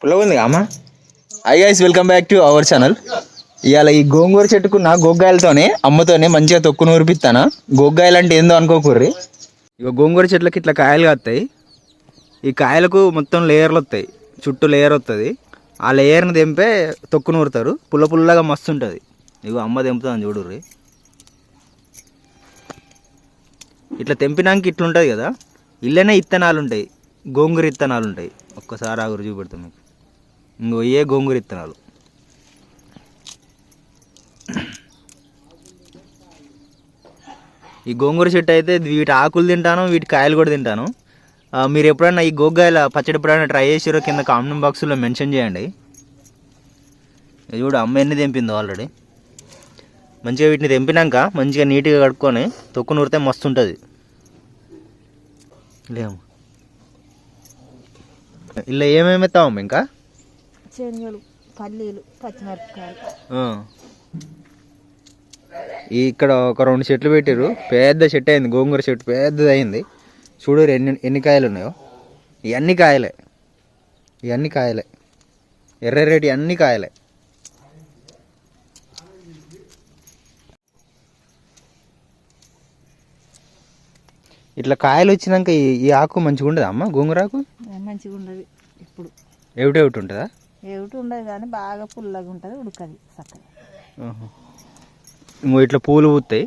పుల్లగుంది అమ్మ hi guys welcome back to our channel ఇవాళ ఈ గోంగూర చెట్టుకున్న గోగ్గాయలతోనే అమ్మతోనే మంచిగా తొక్కు నూరిపిస్తానా గోగ్గాయలు అంటే ఏందో అనుకోకూర్రి. ఇక గోంగూర చెట్లకి ఇట్లా కాయలు కాస్తాయి ఈ కాయలకు మొత్తం లేయర్లు వస్తాయి చుట్టూ లేయర్ వస్తుంది ఆ లేయర్ని తెంపే తొక్కు నూరుతారు. పుల్ల పుల్లగా మస్తు ఉంటుంది ఇక అమ్మ తెంపుతుంది చూడుర్రి. ఇట్లా తెంపినాక ఇట్లుంటుంది కదా ఇల్లనే ఇత్తనాలు ఉంటాయి గోంగూర ఇత్తనాలు ఉంటాయి ఒక్కసారి ఆగురు చూపెడతాం మీకు. ఇంకో ఏ గోంగూర ఇత్తనాలు? ఈ గోంగూర చెట్టు అయితే వీటి ఆకులు తింటాను వీటి కాయలు కూడా తింటాను. మీరు ఎప్పుడైనా ఈ గోగ్గాయల పచ్చడి ఎప్పుడైనా ట్రై చేసారో కింద కామెంట్ బాక్స్లో మెన్షన్ చేయండి. ఇది చూడు అమ్మ ఎన్ని తెంపిందో ఆల్రెడీ. మంచిగా వీటిని తెంపినాక మంచిగా నీట్గా కడుక్కొని తొక్కు నూరితే మస్తు ఉంటుంది. లేము ఇలా ఏమేమి ఎత్తామమ్మ ఇంకా? శనగలు పల్లీలు పచ్చిమిరపకాయలు. ఇక్కడ ఒక రెండు చెట్లు పెట్టారు పెద్ద చెట్టు అయింది గోంగూర చెట్టు పెద్దది అయింది. చూడు ఎన్ని ఎన్ని కాయలు ఉన్నాయో. ఇవన్నీ కాయలే. ఇవన్నీ కాయలే. ఎర్ర రేటు అన్ని కాయలే. ఇట్లా కాయలు వచ్చినాక ఈ ఆకు మంచిగా ఉండదా అమ్మ? గోంగూర ఆకు మంచిగా ఉండదు ఇప్పుడు. ఉంటుందా? ఉండదు కానీ బాగా పుల్లగా ఉంటుంది ఉడకది చక్కగా. ఇంకో ఇట్లా పూలు పూస్తాయి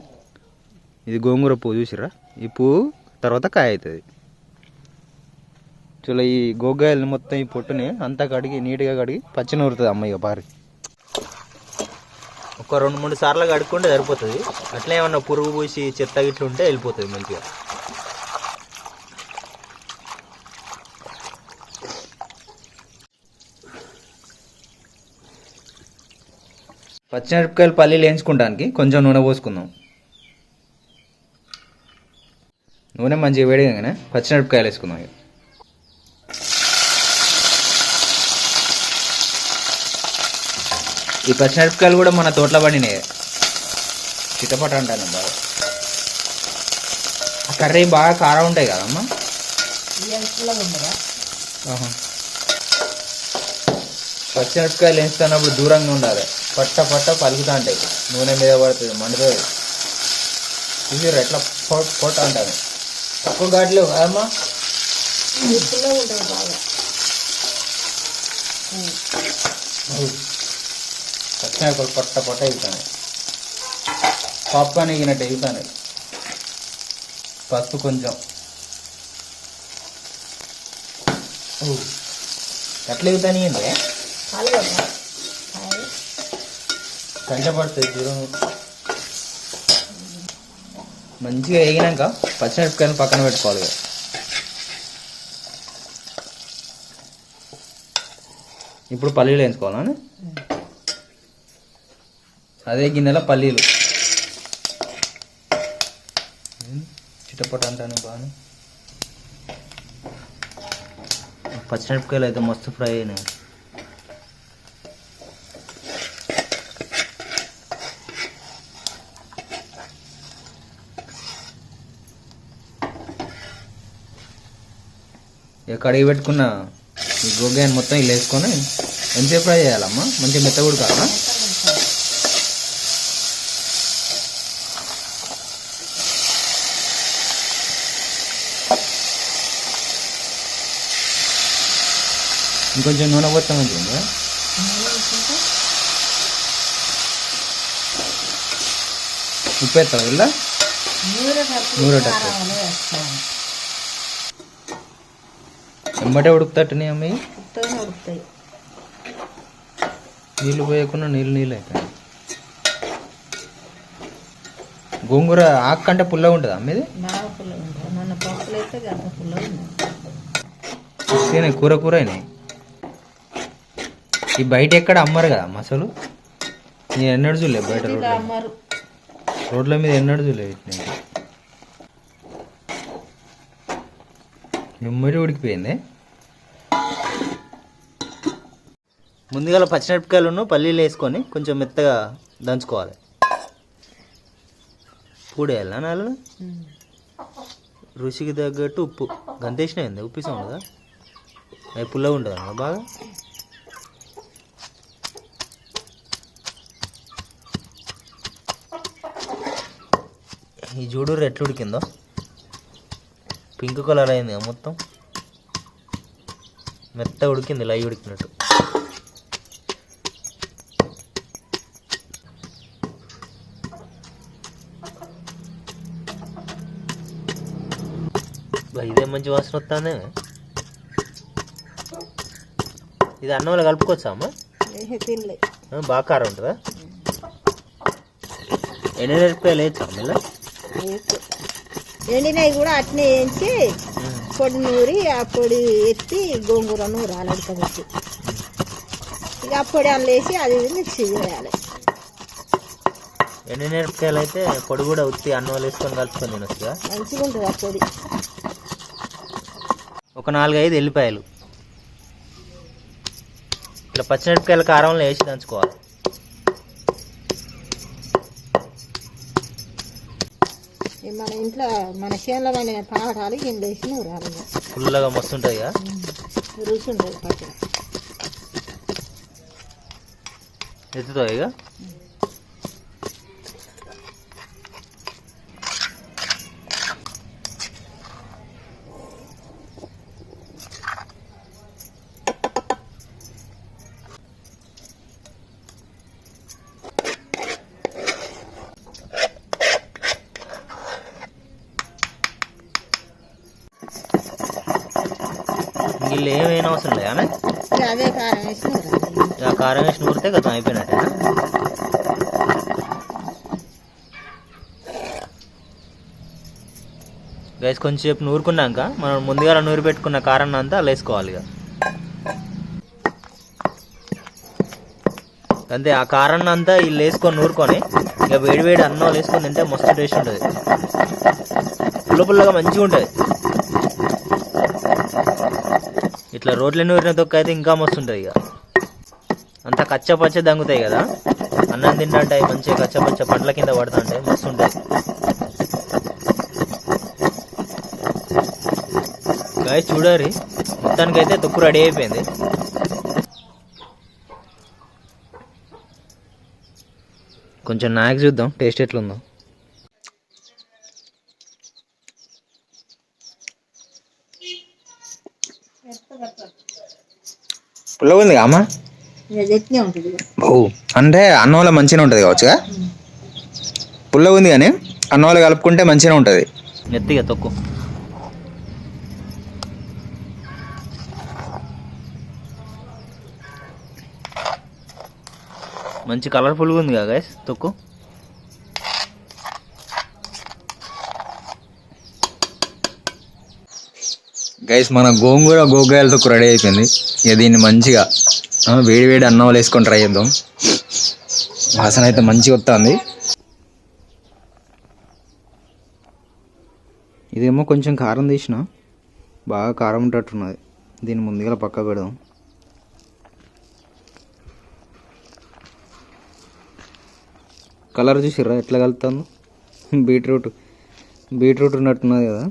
ఇది గోంగూర పువ్వు చూసిరా ఈ పువ్వు తర్వాత కాయ అవుతుంది. చూడ ఈ గోగాయలు మొత్తం ఈ పొట్టుని అంతా కడిగి నీట్గా కడిగి పచ్చి నూరుతుంది అమ్మ ఇక పారి. ఒక రెండు మూడు సార్లు కడుక్కుంటే సరిపోతుంది. అట్లా ఏమన్నా పురుగు పూసి చెత్త గిట్ల ఉంటే వెళ్ళిపోతుంది మంచిగా. పచ్చిమిరపకాయలు పల్లీలు వేయించుకోవడానికి కొంచెం నూనె పోసుకుందాం. నూనె మంచిగా వేడిగానే పచ్చిమిరపకాయలు వేసుకుందాం ఇక. ఈ పచ్చిమిరపకాయలు కూడా మన తోటలో పడినాయి. చిటపట అంటాను బాగా. ఆ కర్రీ బాగా కారం ఉంటాయి కదమ్మా. పచ్చిమిరపకాయలు వేస్తున్నప్పుడు దూరంగా ఉండాలి. పట్ట పట్ట పలుకుతా ఉంటాయి నూనె మీద పడుతుంది మండుతుంది. చూసారు ఎట్లా పొట్ పొట్ట అంటారు. తక్కువ ఘాట్లు కదమ్మా? పచ్చిమిరపకాయలు పొట్ట పొట్ట ఎగుతాయి పాప్కార్న్ ఎగినట్టు ఎగుతాయి పసుపు కొంచెం. ఎట్లా కాలేదు కాయ కంచె పడుతుంది దూరం మంచిగా వేగినాక పచ్చిమిరపకాయలు పక్కన పెట్టుకోవాలి ఇప్పుడు పల్లీలు వేసుకోవాలా అదే గిన్నెలో పల్లీలు. చిట్టపట అంటాను బాగా పచ్చిమిరపకాయలు అయితే మస్తు ఫ్రై అయినాయి. ఇక కడిగి పెట్టుకున్న ఈ మొత్తం ఇలా వేసుకొని ఎంతసేపు ఫ్రై చేయాలమ్మా. మంచిగా మెత్త ఉడకాలా ఇంకొంచెం నూనె పోతే మంచిగా ఉప్పు వేస్తావు ఇలా నూనె కలిపి నూనె తక్కువ. కారం అనేది వేస్తాను ఎమ్మటే ఉడుకుతట్టున్నాయి అమ్మాయి ఉత్తగానే ఉడుకుతాయి. నీళ్ళు పోయకుండా నీళ్ళు నీళ్ళు అవుతాయి గోంగూర ఆకు కంటే పుల్లగా ఉంటుంది అమ్మది? బాగా పుల్లగా ఉంటుంది. మొన్న పప్పులు అయితే గంట పుల్లగా ఉంది తినే కూర కూర అయినాయి. ఈ బయట ఎక్కడ అమ్మరు కదా అమ్మ అసలు? నేను ఎన్నడూ చూడలే బయట రోడ్ల అమ్మారు. రోడ్ల మీద ఎన్నడూ చూడలే వీటిని. ఎమ్మడి ఉడికిపోయింది. ముందుగా పచ్చిమిరపకాయలను పల్లీలు వేసుకొని కొంచెం మెత్తగా దంచుకోవాలి. పూడేయాలా నాలుగు? రుచికి తగ్గట్టు ఉప్పు. గంతేసినా ఉప్పిస్తాం కదా అవి పుల్లగా ఉంటుంది అన్న బాగా? ఈ జూడూరు ఎట్లా ఉడికిందో. పింక్ కలర్ అయింది మొత్తం. మెత్త ఉడికింది లై ఉడికినట్టు. మంచి వాసన వస్తుంది ఇది అన్నంలో కలుపుకోవచ్చా అమ్మ? బాగా కారం ఉంటుందా? ఎండిమిరపకాయలు వేయచ్చా మళ్ళీ. ఎండినవి కూడా అట్నే వేయించి పొడి నూరి ఆ పొడి ఎత్తి గోంగూర నూరాలి ఉడకబెట్టి ఇక ఆ పొడి అందులో వేసి అది మిక్సీ చేయాలి ఎండిమిరపకాయలు అయితే పొడి కూడా ఉత్తి అన్నంలో వేసుకొని కలుపుకొని తినొచ్చుగా? మంచిగా ఉంటుంది ఆ పొడి. ఒక నాలుగైదు ఎల్లిపాయలు. ఇట్లా పచ్చిమిరపకాయల కారంలో వేసి దంచుకోవాలి. మన ఇంట్లో మన చేనులో పండిన టమాటాలు ఇందులో వేసి నూరాలి. ఫుల్గా మస్తు ఉంటుంది కదా రుచి ఉంటుంది పచ్చడి. ఎత్తుతావు ఇక? వీళ్ళు ఏమైనా అవసరం లేదా అదే కారం వేసి ఆ కారం వేసి నూరితే గతం అయిపోయినట్టేనా? గైస్ కొంచెంసేపు నూరుకున్నాక మనం ముందుగా నూరి పెట్టుకున్న కారం అంతా అలా వేసుకోవాలి ఇక. అంతే ఆ కారాన్ని అంతా వీళ్ళు వేసుకొని నూరుకొని ఇక వేడి వేడి అన్నం వేసుకొని తింటే మస్తు టేస్ట్ ఉంటుంది. పుల్ల పుల్లగా మంచిగా ఉంటుంది. ఇట్లా రోడ్లను ఊరిన తొక్క అయితే ఇంకా మస్తు ఉంటుంది ఇక. అంతా కచ్చ పచ్చ దంగుతాయి కదా. అన్నం తింటే మంచిగా కచ్చ పచ్చ పండ్ల కింద పడుతుంటాయి మస్తు ఉంటాయి గాయ చూడరి మొత్తానికైతే తొక్కు రెడీ అయిపోయింది. కొంచెం నాయకు చూద్దాం టేస్ట్ ఎట్లుందో. పుల్లగా ఉంది అమ్మ. ఓ అంటే అన్నంలో మంచిగా ఉంటుంది కావచ్చుగా పుల్లగా ఉంది కానీ అన్నంలో కలుపుకుంటే మంచిగా ఉంటుంది. మెత్తిగా తొక్కు. మంచి కలర్ఫుల్గా ఉంది కదా గైస్ తొక్కు. గైస్ మన గోంగూర గోగాయలతో రెడీ అయిపోయింది. ఇక దీన్ని మంచిగా వేడి వేడి అన్నం వేసుకొని ట్రై చేద్దాం. వాసన అయితే మంచిగా వస్తుంది. ఇదేమో కొంచెం కారం తీసిన బాగా కారం ఉంటట్టున్నది దీన్ని ముందుగా పక్క పెడదాం. కలర్ చూసిర్రా? ఎట్లా కలుపుతాను బీట్రూట్ బీట్రూట్ ఉన్నట్టున్నది కదా.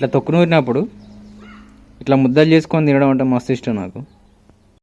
ఇట్లా తొక్కు నూరినప్పుడు ఇట్లా ముద్దలు చేసుకొని తినడం అంటే మస్తు ఇష్టం నాకు.